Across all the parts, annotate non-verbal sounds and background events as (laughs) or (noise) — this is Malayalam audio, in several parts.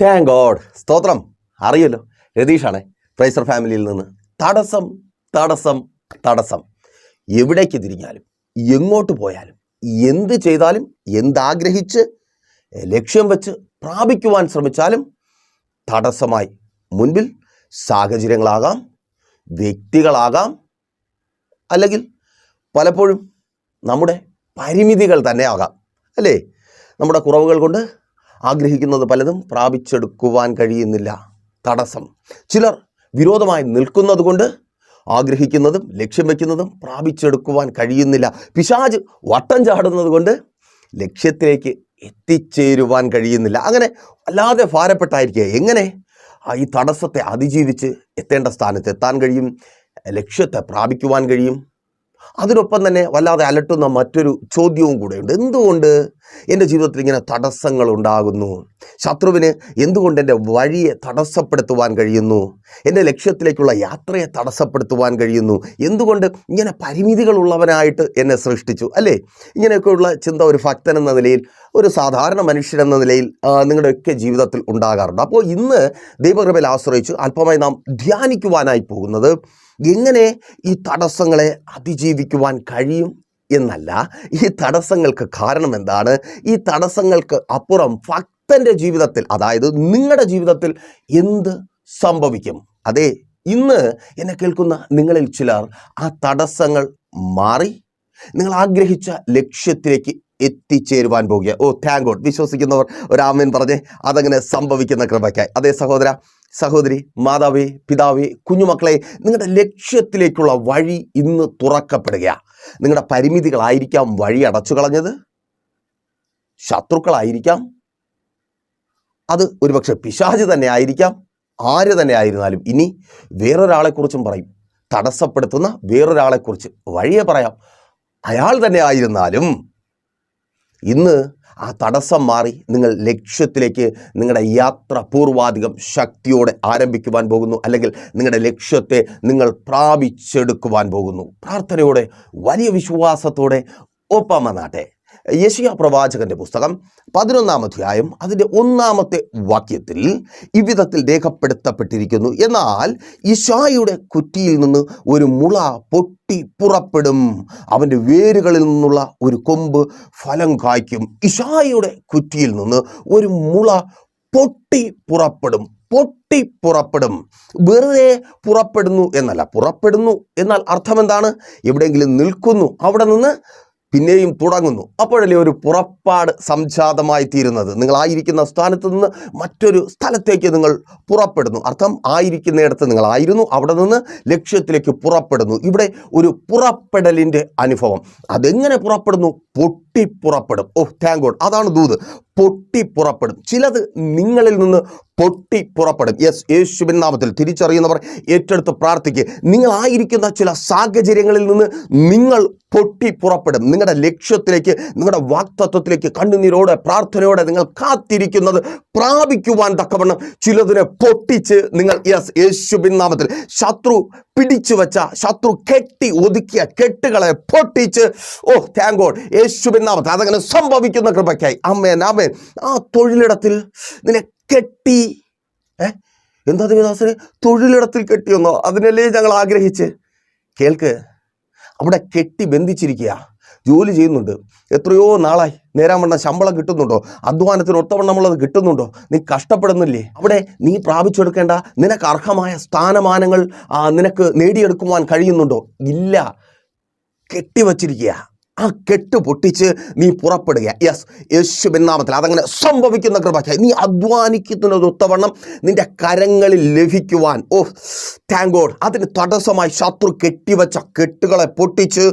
താങ്ക് ഗോഡ് സ്തോത്രം. അറിയല്ലോ രതീഷാണ് പ്രൈസർ ഫാമിലിയിൽ നിന്ന് തടസ്സം തടസ്സം തടസ്സം. എവിടേക്ക് തിരിഞ്ഞാലും എങ്ങോട്ട് പോയാലും എന്ത് ചെയ്താലും എന്താഗ്രഹിച്ച് ലക്ഷ്യം വെച്ച് പ്രാപിക്കുവാൻ ശ്രമിച്ചാലും തടസ്സമായി മുൻപിൽ സാഹചര്യങ്ങളാകാം വ്യക്തികളാകാം അല്ലെങ്കിൽ പലപ്പോഴും നമ്മുടെ പരിമിതികൾ തന്നെ ആകാം. അല്ലേ? നമ്മുടെ കുറവുകൾ കൊണ്ട് ആഗ്രഹിക്കുന്നത് പലതും പ്രാപിച്ചെടുക്കുവാൻ കഴിയുന്നില്ല. തടസ്സം. ചിലർ വിരോധമായി നിൽക്കുന്നത് കൊണ്ട് ആഗ്രഹിക്കുന്നതും ലക്ഷ്യം വയ്ക്കുന്നതും പ്രാപിച്ചെടുക്കുവാൻ കഴിയുന്നില്ല. പിശാജ് വട്ടം ചാടുന്നത് കൊണ്ട് ലക്ഷ്യത്തിലേക്ക് എത്തിച്ചേരുവാൻ കഴിയുന്നില്ല. അങ്ങനെ വല്ലാതെ ഭാരപ്പെട്ടായിരിക്കുക എങ്ങനെ? ഈ തടസ്സത്തെ അതിജീവിച്ച് എത്തേണ്ട സ്ഥാനത്ത് എത്താൻ കഴിയും. ലക്ഷ്യത്തെ പ്രാപിക്കുവാൻ കഴിയും. അതിനൊപ്പം തന്നെ വല്ലാതെ അലട്ടുന്ന മറ്റൊരു ചോദ്യവും കൂടെയുണ്ട്. എന്തുകൊണ്ട് എന്റെ ജീവിതത്തിൽ ഇങ്ങനെ തടസ്സങ്ങൾ ഉണ്ടാകുന്നു? ശത്രുവിന് എന്തുകൊണ്ട് എന്റെ വഴിയെ തടസ്സപ്പെടുത്തുവാൻ കഴിയുന്നു? എന്റെ ലക്ഷ്യത്തിലേക്കുള്ള യാത്രയെ തടസ്സപ്പെടുത്തുവാൻ കഴിയുന്നു? എന്തുകൊണ്ട് ഇങ്ങനെ പരിമിതികളുള്ളവനായിട്ട് എന്നെ സൃഷ്ടിച്ചു? അല്ലേ? ഇങ്ങനെയൊക്കെയുള്ള ചിന്ത ഒരു ഭക്തൻ എന്ന നിലയിൽ ഒരു സാധാരണ മനുഷ്യൻ എന്ന നിലയിൽ നിങ്ങളുടെയൊക്കെ ജീവിതത്തിൽ ഉണ്ടാകാറുണ്ട്. അപ്പോൾ ഇന്ന് ദൈവകൃപയിൽ ആശ്രയിച്ച് അല്പമായി നാം ധ്യാനിക്കുവാനായി പോകുന്നത് എങ്ങനെ ഈ തടസ്സങ്ങളെ അതിജീവിക്കുവാൻ കഴിയും എന്നല്ല ഈ തടസ്സങ്ങൾക്ക് കാരണം എന്താണ്? ഈ തടസ്സങ്ങൾക്ക് അപ്പുറം ഭക്തന്റെ ജീവിതത്തിൽ അതായത് നിങ്ങളുടെ ജീവിതത്തിൽ എന്ത് സംഭവിക്കും? അതെ ഇന്ന് എന്നെ കേൾക്കുന്ന നിങ്ങളിൽ ചിലർ ആ തടസ്സങ്ങൾ മാറി നിങ്ങൾ ആഗ്രഹിച്ച ലക്ഷ്യത്തിലേക്ക് എത്തിച്ചേരുവാൻ പോകുക. ഓ താങ്ക് ഗോഡ് വിശ്വസിക്കുന്നവർ ഒരാമൻ പറഞ്ഞേ. അതങ്ങനെ സംഭവിക്കുന്ന കൃപയ്ക്കായി. അതേ സഹോദര സഹോദരി മാതാവേ പിതാവേ കുഞ്ഞുമക്കളെ നിങ്ങളുടെ ലക്ഷ്യത്തിലേക്കുള്ള വഴി ഇന്ന് തുറക്കപ്പെടുകയാണ് നിങ്ങളുടെ പരിമിതികളായിരിക്കാം വഴി അടച്ചു കളഞ്ഞത്. ശത്രുക്കളായിരിക്കാം. അത് ഒരുപക്ഷെ പിശാച് തന്നെ ആയിരിക്കാം. ആര് തന്നെ ആയിരുന്നാലും ഇനി വേറൊരാളെക്കുറിച്ചും പറയും. തടസ്സപ്പെടുത്തുന്ന വേറൊരാളെക്കുറിച്ച് വഴിയെ പറയാം. അയാൾ തന്നെ ആയിരുന്നാലും ഇന്ന് ആ തടസ്സം മാറി നിങ്ങൾ ലക്ഷ്യത്തിലേക്ക് നിങ്ങളുടെ യാത്ര പൂർവാധികം ശക്തിയോടെ ആരംഭിക്കുവാൻ പോകുന്നു. അല്ലെങ്കിൽ നിങ്ങളുടെ ലക്ഷ്യത്തെ നിങ്ങൾ പ്രാപിച്ചെടുക്കുവാൻ പോകുന്നു. പ്രാർത്ഥനയോടെ വലിയ വിശ്വാസത്തോടെ ഒപ്പം വന്നാട്ടെ. യശിയ പ്രവാചകന്റെ പുസ്തകം പതിനൊന്നാം അധ്യായം അതിന്റെ ഒന്നാമത്തെ വാക്യത്തിൽ ഇവിധത്തിൽ രേഖപ്പെടുത്തപ്പെട്ടിരിക്കുന്നു. എന്നാൽ ഇഷായുടെ കുറ്റിയിൽ നിന്ന് ഒരു മുള പൊട്ടി പുറപ്പെടും. അവന്റെ വേരുകളിൽ നിന്നുള്ള ഒരു കൊമ്പ് ഫലം കായ്ക്കും. ഇഷായുടെ കുറ്റിയിൽ നിന്ന് ഒരു മുള പൊട്ടി പുറപ്പെടും. പൊട്ടി പുറപ്പെടും. വെറുതെ പുറപ്പെടുന്നു എന്നല്ല പുറപ്പെടുന്നു എന്നാൽ അർത്ഥം എന്താണ്? എവിടെയെങ്കിലും നിൽക്കുന്നു. അവിടെ നിന്ന് പിന്നെയും തുടങ്ങുന്നു. അപ്പോഴല്ലേ ഒരു പുറപ്പാട് സംജാതമായി തീരുന്നത്. നിങ്ങൾ ആയിരിക്കുന്ന സ്ഥാനത്ത് നിന്ന് മറ്റൊരു സ്ഥലത്തേക്ക് നിങ്ങൾ പുറപ്പെടുന്നു. അർത്ഥം ആയിരിക്കുന്നിടത്ത് നിങ്ങൾ ആയിരുന്നു അവിടെ നിന്ന് ലക്ഷ്യത്തിലേക്ക് പുറപ്പെടുന്നു. ഇവിടെ ഒരു പുറപ്പെടലിന്റെ അനുഭവം. അതെങ്ങനെ പുറപ്പെടുന്നു? പൊട്ടിപ്പുറപ്പെടും. ഓ താങ്ക് ഗോഡ് അതാണ് ദൂത്. പൊട്ടി പുറപ്പെടും ചിലത് നിങ്ങളിൽ നിന്ന് പൊട്ടി പുറപ്പെടും യെസ് യേശുവിൻ നാമത്തിൽ തിരിച്ചറിയുന്നവർ ഏറ്റെടുത്ത് പ്രാർത്ഥിക്കുക നിങ്ങളായിരിക്കുന്ന ചില സാഹചര്യങ്ങളിൽ നിന്ന് നിങ്ങൾ പൊട്ടി പുറപ്പെടും നിങ്ങളുടെ ലക്ഷ്യത്തിലേക്ക് നിങ്ങളുടെ വാക്തത്വത്തിലേക്ക് കണ്ണുനീരോടെ പ്രാർത്ഥനയോടെ നിങ്ങൾ കാത്തിരിക്കുന്നത് പ്രാപിക്കുവാൻ തക്കവണ്ണം ചിലതിനെ പൊട്ടിച്ച് നിങ്ങൾ യെസ് യേശുബിൻ നാമത്തിൽ ശത്രു പിടിച്ചു വെച്ച ശത്രു കെട്ടി ഒതുക്കിയ കെട്ടുകളെ പൊട്ടിച്ച് ഓ താങ്ക് ഗോഡ് യേശുവിൻ നാമത്തിൽ അതങ്ങനെ സംഭവിക്കുന്ന കൃപയ്ക്കായി. അമ്മേൻ അമ്മേൻ ആ തൊഴിലിടത്തിൽ നിന്നെ കെട്ടി ഏ? എന്താ ദേവദാസന്? തൊഴിലിടത്തിൽ കെട്ടിയൊന്നോ അതിനല്ലേ ഞങ്ങൾ ആഗ്രഹിച്ച്? കേൾക്ക്. അവിടെ കെട്ടി ബന്ധിച്ചിരിക്കുക ജോലി ചെയ്യുന്നുണ്ട്. എത്രയോ നാളായി. നേരാമണ്ണം ശമ്പളം കിട്ടുന്നുണ്ടോ? അധ്വാനത്തിന് ഒത്തവണ്ണമുള്ളത് കിട്ടുന്നുണ്ടോ? നീ കഷ്ടപ്പെടുന്നില്ലേ? അവിടെ നീ പ്രാപിച്ചെടുക്കേണ്ട നിനക്ക് അർഹമായ സ്ഥാനമാനങ്ങൾ നിനക്ക് നേടിയെടുക്കുവാൻ കഴിയുന്നുണ്ടോ? ഇല്ല. കെട്ടിവച്ചിരിക്കുക ആ കെട്ട് പൊട്ടിച്ച് നീ പുറപ്പെടുക. യെസ് യേശുവിൻ നാമത്തിൽ അതങ്ങനെ സംഭവിക്കുന്ന കൃപയ്ക്കായി നീ അധ്വാനിക്കുന്നതൊത്തവണ്ണം നിന്റെ കരങ്ങളിൽ ലഭിക്കുവാൻ. ഓ താങ്ക് ഗോഡ് അതിന് തടസ്സമായി ശത്രു കെട്ടിവെച്ച കെട്ടുകളെ പൊട്ടിച്ച്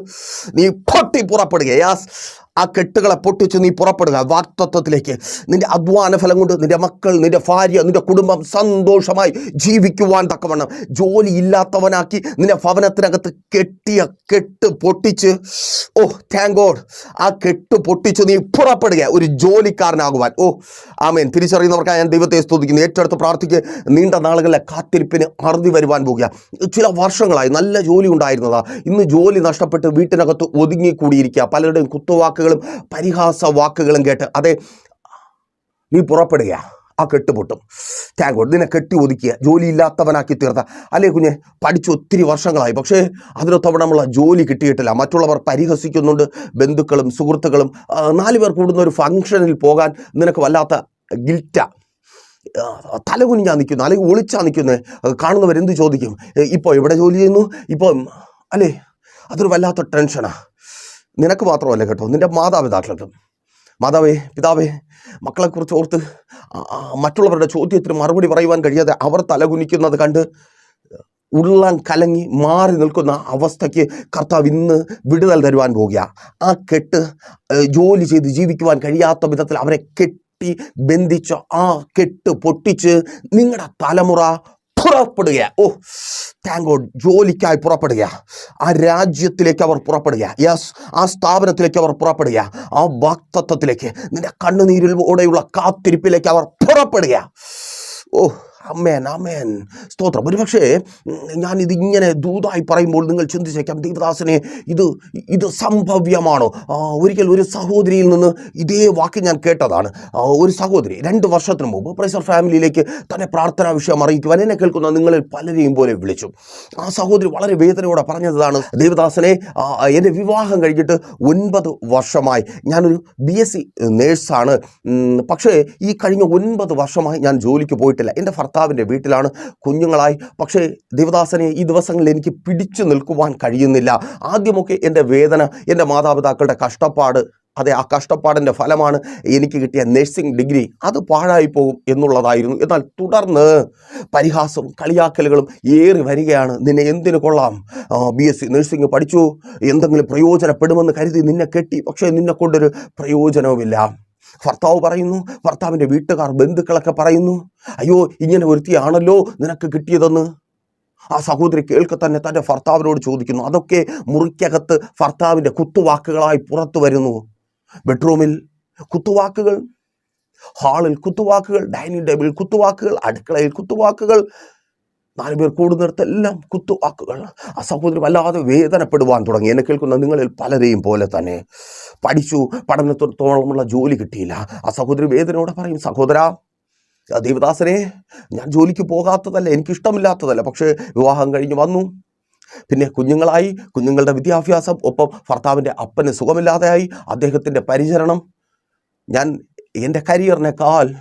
നീ പൊട്ടി പുറപ്പെടുക. യെസ് ആ കെട്ടുകളെ പൊട്ടിച്ച് നീ പുറപ്പെടുക. വാക്തത്വത്തിലേക്ക്. നിന്റെ അധ്വാന ഫലം കൊണ്ട് നിന്റെ മക്കൾ നിന്റെ ഭാര്യ നിന്റെ കുടുംബം സന്തോഷമായി ജീവിക്കുവാൻ തക്കവണ്ണം. ജോലി ഇല്ലാത്തവനാക്കി നിന്റെ ഭവനത്തിനകത്ത് കെട്ടിയ കെട്ട് പൊട്ടിച്ച് ഓ താങ്ക് ഗോഡ് ആ കെട്ട് പൊട്ടിച്ച് നീ പുറപ്പെടുക. ഒരു ജോലിക്കാരനാകുവാൻ. ഓ ആമേൻ. തിരിച്ചറിയുന്നവർക്കായി ഞാൻ ദൈവത്തെ സ്തുതിക്കുന്നു. ഏറ്റെടുത്ത് പ്രാർത്ഥിക്ക്. നീണ്ട നാളുകളിലെ കാത്തിരിപ്പിന് അറുതി വരുവാൻ പോകുക. ചില വർഷങ്ങളായി നല്ല ജോലി ഉണ്ടായിരുന്നതാ. ഇന്ന് ജോലി നഷ്ടപ്പെട്ട് വീട്ടിനകത്ത് ഒതുങ്ങിക്കൂടിയിരിക്കുക. പലരുടെയും കുത്തുവാക്കുകളും പരിഹാസ വാക്കുകളും കേട്ട് അതെ നീ പുറപ്പെടുക. ആ കെട്ടുപൊട്ടും. താങ്ക് ഗോഡ് നിന്നെ കെട്ടി ഒതുക്കിയ ജോലി ഇല്ലാത്തവനാക്കി തീർത്ത. അല്ലേ കുഞ്ഞെ പഠിച്ച് ഒത്തിരി വർഷങ്ങളായി. പക്ഷേ അതിനൊത്തവണ നമ്മളെ ജോലി കിട്ടിയിട്ടില്ല. മറ്റുള്ളവർ പരിഹസിക്കുന്നുണ്ട്. ബന്ധുക്കളും സുഹൃത്തുക്കളും നാലു പേർ കൂടുന്ന ഒരു ഫംഗ്ഷനിൽ പോകാൻ നിനക്ക് വല്ലാത്ത ഗിൽറ്റ തലകുനിഞ്ഞാ നിൽക്കുന്നു. അല്ലെങ്കിൽ ഒളിച്ചാ നിൽക്കുന്നത് കാണുന്നവരെന്ത് ചോദിക്കും? ഇപ്പോൾ എവിടെ ജോലി ചെയ്യുന്നു? ഇപ്പം അല്ലേ? അതൊരു വല്ലാത്ത ടെൻഷനാ നിനക്ക് മാത്രമല്ല കേട്ടോ. നിന്റെ മാതാപിതാക്കൾക്കും. മാതാവേ പിതാവേ മക്കളെക്കുറിച്ച് ഓർത്ത് മറ്റുള്ളവരുടെ ചോദ്യത്തിന് മറുപടി പറയുവാൻ കഴിയാതെ അവർ തലകുനിക്കുന്നത് കണ്ട് ഉള്ളം കലങ്ങി മാറി നിൽക്കുന്ന അവസ്ഥയ്ക്ക് കർത്താവ് ഇന്ന് വിടുതൽ തരുവാൻ പോകുക. ആ കെട്ട് ജോലി ചെയ്ത് ജീവിക്കുവാൻ കഴിയാത്ത വിധത്തിൽ അവരെ കെട്ടി ബന്ധിച്ച ആ കെട്ട് പൊട്ടിച്ച് നിങ്ങളുടെ തലമുറ പുറപ്പെടുക ഓ താങ്ക് ഗോഡ് ജോലിക്കായി പുറപ്പെടുക ആ രാജ്യത്തിലേക്ക് അവർ പുറപ്പെടുക യെസ് ആ സ്ഥാപനത്തിലേക്ക് അവർ പുറപ്പെടുക ആ വാക്തത്വത്തിലേക്ക് നിന്റെ കണ്ണുനീരിലൂടെയുള്ള കാത്തിരിപ്പിലേക്ക് അവർ പുറപ്പെടുക ഓ അമ്മേൻ അമ്മേൻ സ്തോത്രം. ഒരുപക്ഷേ ഉം, ഞാനിത് ഇങ്ങനെ ദൂതായി പറയുമ്പോൾ നിങ്ങൾ ചിന്തിച്ചേക്കാം ദേവദാസനെ ഇത് ഇത് സംഭവ്യമാണോ? ഒരിക്കൽ ഒരു സഹോദരിയിൽ നിന്ന് ഇതേ വാക്ക് ഞാൻ കേട്ടതാണ്. ഒരു സഹോദരി രണ്ട് വർഷത്തിന് മുമ്പ് പ്രൈസർ ഫാമിലിയിലേക്ക് തന്നെ പ്രാർത്ഥനാ വിഷയം അറിയിക്കുവാൻ എന്നെ കേൾക്കുന്ന നിങ്ങളിൽ പലരെയും പോലെ വിളിച്ചു. ആ സഹോദരി വളരെ വേദനയോടെ പറഞ്ഞതാണ് ദേവദാസനെ എന്റെ വിവാഹം കഴിഞ്ഞിട്ട് ഒൻപത് വർഷമായി. ഞാനൊരു ബി എസ് സി നേഴ്സാണ് പക്ഷേ ഈ കഴിഞ്ഞ ഒൻപത് വർഷമായി ഞാൻ ജോലിക്ക് പോയിട്ടില്ല. എന്റെ ഭർത്താവിന്റെ വീട്ടിലാണ് കുഞ്ഞുങ്ങളായി. പക്ഷേ ദേവദാസനെ ഈ ദിവസങ്ങളിൽ എനിക്ക് പിടിച്ചു നിൽക്കുവാൻ കഴിയുന്നില്ല. ആദ്യമൊക്കെ എന്റെ വേദന എന്റെ മാതാപിതാക്കളുടെ കഷ്ടപ്പാട് അതെ ആ കഷ്ടപ്പാടിന്റെ ഫലമാണ് എനിക്ക് കിട്ടിയ നഴ്സിംഗ് ഡിഗ്രി. അത് പാഴായി പോകും എന്നുള്ളതായിരുന്നു. എന്നാൽ തുടർന്ന് പരിഹാസവും കളിയാക്കലുകളും ഏറി വരികയാണ്. നിന്നെ എന്തിനു കൊള്ളാം? ബി എസ് സി നഴ്സിംഗ് പഠിച്ചു. എന്തെങ്കിലും പ്രയോജനപ്പെടുമെന്ന് കരുതി നിന്നെ കെട്ടി. പക്ഷേ നിന്നെ കൊണ്ടൊരു പ്രയോജനവുമില്ല. ഭർത്താവ് പറയുന്നു ഭർത്താവിന്റെ വീട്ടുകാർ ബന്ധുക്കളൊക്കെ പറയുന്നു അയ്യോ ഇങ്ങനെ ഒരുത്തിയാണല്ലോ നിനക്ക് കിട്ടിയതെന്ന്? ആ സഹോദരി കേൾക്കെ തന്നെ തന്റെ ഭർത്താവിനോട് ചോദിക്കുന്നു. അതൊക്കെ മുറിക്കകത്ത് ഭർത്താവിന്റെ കുത്തുവാക്കുകളായി പുറത്തു വരുന്നു. ബെഡ്റൂമിൽ കുത്തുവാക്കുകൾ ഹാളിൽ കുത്തുവാക്കുകൾ ഡൈനിങ് ടേബിളിൽ കുത്തുവാക്കുകൾ അടുക്കളയിൽ കുത്തുവാക്കുകൾ നാല് പേർ കൂടുന്നിടത്തെല്ലാം കുത്തുവാക്കുകൾ. ആ സഹോദരി വല്ലാതെ വേദനപ്പെടുവാൻ തുടങ്ങി. എന്നെ കേൾക്കുന്ന നിങ്ങളിൽ പലരെയും പോലെ തന്നെ. പഠിച്ചു പഠനത്തോളമുള്ള ജോലി കിട്ടിയില്ല. ആ സഹോദരി വേദനയോടെ പറയും സഹോദര ദേവദാസനെ ഞാൻ ജോലിക്ക് പോകാത്തതല്ല എനിക്കിഷ്ടമില്ലാത്തതല്ല. പക്ഷേ വിവാഹം കഴിഞ്ഞ് വന്നു. പിന്നെ കുഞ്ഞുങ്ങളായി. കുഞ്ഞുങ്ങളുടെ വിദ്യാഭ്യാസം ഒപ്പം ഭർത്താവിന്റെ അപ്പന് സുഖമില്ലാതെയായി. അദ്ദേഹത്തിന്റെ പരിചരണം. ഞാൻ എന്റെ കരിയറിനേക്കാൾ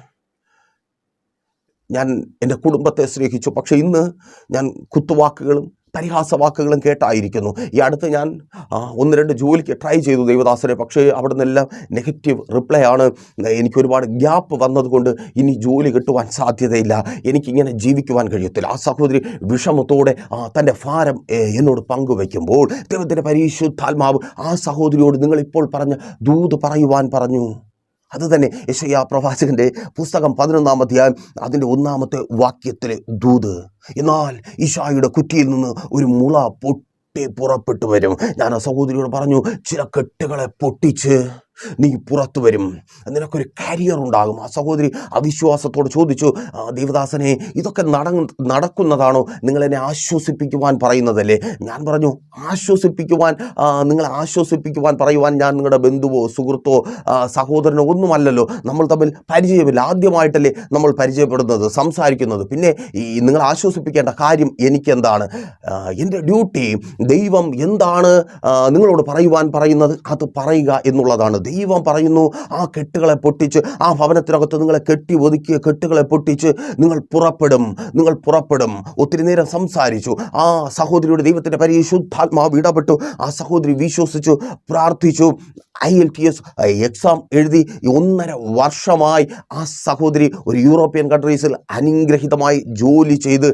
ഞാൻ എന്റെ കുടുംബത്തെ സ്നേഹിച്ചു. പക്ഷേ ഇന്ന് ഞാൻ കുത്തുവാക്കുകളും പരിഹാസവാക്കുകളും കേട്ടായിരിക്കുന്നു. ഈ അടുത്ത് ഞാൻ ഒന്ന് രണ്ട് ജോലിക്ക് ട്രൈ ചെയ്തു ദൈവദാസനെ. പക്ഷേ അവിടെ നിന്നെല്ലാം നെഗറ്റീവ് റിപ്ലൈ ആണ്. എനിക്ക് ഒരുപാട് ഗ്യാപ്പ് വന്നതുകൊണ്ട് ഇനി ജോലി കിട്ടുവാൻ സാധ്യതയില്ല. എനിക്കിങ്ങനെ ജീവിക്കുവാൻ കഴിയത്തില്ല. ആ സഹോദരി വിഷമത്തോടെ തന്റെ ഭാരം എന്നോട് പങ്കുവയ്ക്കുമ്പോൾ ദൈവത്തിന്റെ പരിശുദ്ധാത്മാവ് ആ സഹോദരിയോട് നിങ്ങളിപ്പോൾ പറഞ്ഞ ദൂത് പറയുവാൻ പറഞ്ഞു. അത് തന്നെ യശയ്യ പ്രവാചകന്റെ പുസ്തകം പതിനൊന്നാം അധ്യായം അതിന്റെ ഒന്നാമത്തെ വാക്യത്തിലെ ദൂത്. എന്നാൽ ഈശായുടെ കുറ്റിയിൽ നിന്ന് ഒരു മുള പൊട്ടി പുറപ്പെട്ടു വരും. ഞാൻ ആ സഹോദരിയോട് പറഞ്ഞു ചില കെട്ടുകളെ പൊട്ടിച്ച് നീ പുറത്തു വരും. നിനക്കൊരു കരിയർ ഉണ്ടാകും. ആ സഹോദരി അവിശ്വാസത്തോട് ചോദിച്ചു "ആ, ദേവദാസനെ ഇതൊക്കെ നട നടക്കുന്നതാണോ? നിങ്ങളെന്നെ ആശ്വസിപ്പിക്കുവാൻ പറയുന്നതല്ലേ? ഞാൻ പറഞ്ഞു ആശ്വസിപ്പിക്കുവാൻ നിങ്ങളെ ആശ്വസിപ്പിക്കുവാൻ പറയുവാൻ ഞാൻ നിങ്ങളുടെ ബന്ധുവോ സുഹൃത്തോ സഹോദരനോ ഒന്നുമല്ലല്ലോ. നമ്മൾ തമ്മിൽ പരിചയമില്ല. ആദ്യമായിട്ടല്ലേ നമ്മൾ പരിചയപ്പെടുന്നത് സംസാരിക്കുന്നത്. പിന്നെ ഈ നിങ്ങൾ ആശ്വസിപ്പിക്കേണ്ട കാര്യം എനിക്കെന്താണ്? എന്റെ ഡ്യൂട്ടി ദൈവം എന്താണ് നിങ്ങളോട് പറയുവാൻ പറയുന്നത് അത് പറയുക എന്നുള്ളതാണ് ദൈവം പറയുന്നു ആ കെട്ടുകളെ പൊട്ടിച്ച് ആ ഭവനത്തിനകത്ത് നിങ്ങളെ കെട്ടി ഒതുക്കിയ കെട്ടുകളെ പൊട്ടിച്ച് നിങ്ങൾ പുറപ്പെടും നിങ്ങൾ പുറപ്പെടും. ഒത്തിരി നേരം സംസാരിച്ചു. ആ സഹോദരിയുടെ ദൈവത്തിന്റെ പരിശുദ്ധാത്മാവ് ഇടപെട്ടു. ആ സഹോദരി വിശ്വസിച്ചു പ്രാർത്ഥിച്ചു. I L T S exam എഴുതി ഒന്നര വർഷമായി ആ സഹോദരി ഒരു യൂറോപ്യൻ കൺട്രീസിൽ അനുഗ്രഹിതമായി ജോലി ചെയ്ത്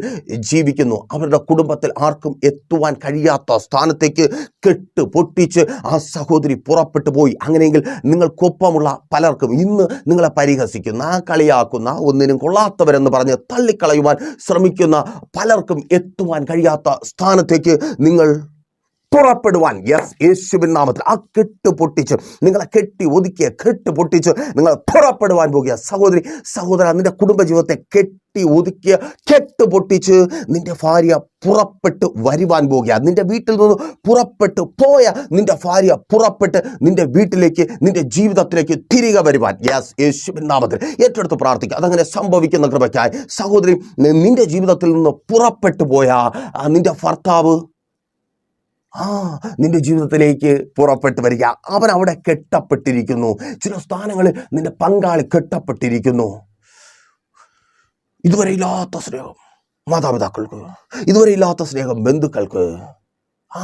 ജീവിക്കുന്നു. അവരുടെ കുടുംബത്തിൽ ആർക്കും എത്തുവാൻ കഴിയാത്ത സ്ഥാനത്തേക്ക് കെട്ട് പൊട്ടിച്ച് ആ സഹോദരി പുറപ്പെട്ടു പോയി. അങ്ങനെയെങ്കിൽ നിങ്ങൾക്കൊപ്പമുള്ള പലർക്കും ഇന്ന് നിങ്ങളെ പരിഹസിക്കുന്ന കളിയാക്കുന്ന ഒന്നിനും കൊള്ളാത്തവരെന്ന് പറഞ്ഞ് തള്ളിക്കളയുവാൻ ശ്രമിക്കുന്ന പലർക്കും എത്തുവാൻ കഴിയാത്ത സ്ഥാനത്തേക്ക് നിങ്ങൾ പുറപ്പെടുവാൻ. യെസ് യേശുവിൻ നാമത്തിൽ. ആ കെട്ട് പൊട്ടിച്ച് നിങ്ങളെ കെട്ടി ഒതുക്കിയ കെട്ട് പൊട്ടിച്ച് നിങ്ങൾ പുറപ്പെടുവാൻ പോകുക. സഹോദരി സഹോദര നിന്റെ കുടുംബജീവിതത്തെ കെട്ടി ഒതുക്കിയ കെട്ട് പൊട്ടിച്ച് നിന്റെ ഭാര്യ പുറപ്പെട്ട് വരുവാൻ പോകുക. നിന്റെ വീട്ടിൽ നിന്ന് പുറപ്പെട്ട് പോയ നിന്റെ ഭാര്യ പുറപ്പെട്ട് നിന്റെ വീട്ടിലേക്ക് നിന്റെ ജീവിതത്തിലേക്ക് തിരികെ വരുവാൻ. യെസ് യേശുവിൻ നാമത്തിൽ. ഏറ്റെടുത്ത് പ്രാർത്ഥിക്കുക. അതങ്ങനെ സംഭവിക്കുന്ന കൃപയ്ക്കായി. സഹോദരി നിന്റെ ജീവിതത്തിൽ നിന്ന് പുറപ്പെട്ടു പോയ നിന്റെ ഭർത്താവ് ആ നിന്റെ ജീവിതത്തിലേക്ക് പുറപ്പെട്ടു വരിക. അവൻ അവിടെ കെട്ടപ്പെട്ടിരിക്കുന്നു. ചില സ്ഥാനങ്ങളിൽ നിന്റെ പങ്കാളി കെട്ടപ്പെട്ടിരിക്കുന്നു. ഇതുവരെ ഇല്ലാത്ത സ്നേഹം മാതാപിതാക്കൾക്ക് ഇതുവരെ ഇല്ലാത്ത സ്നേഹം ബന്ധുക്കൾക്ക്. ആ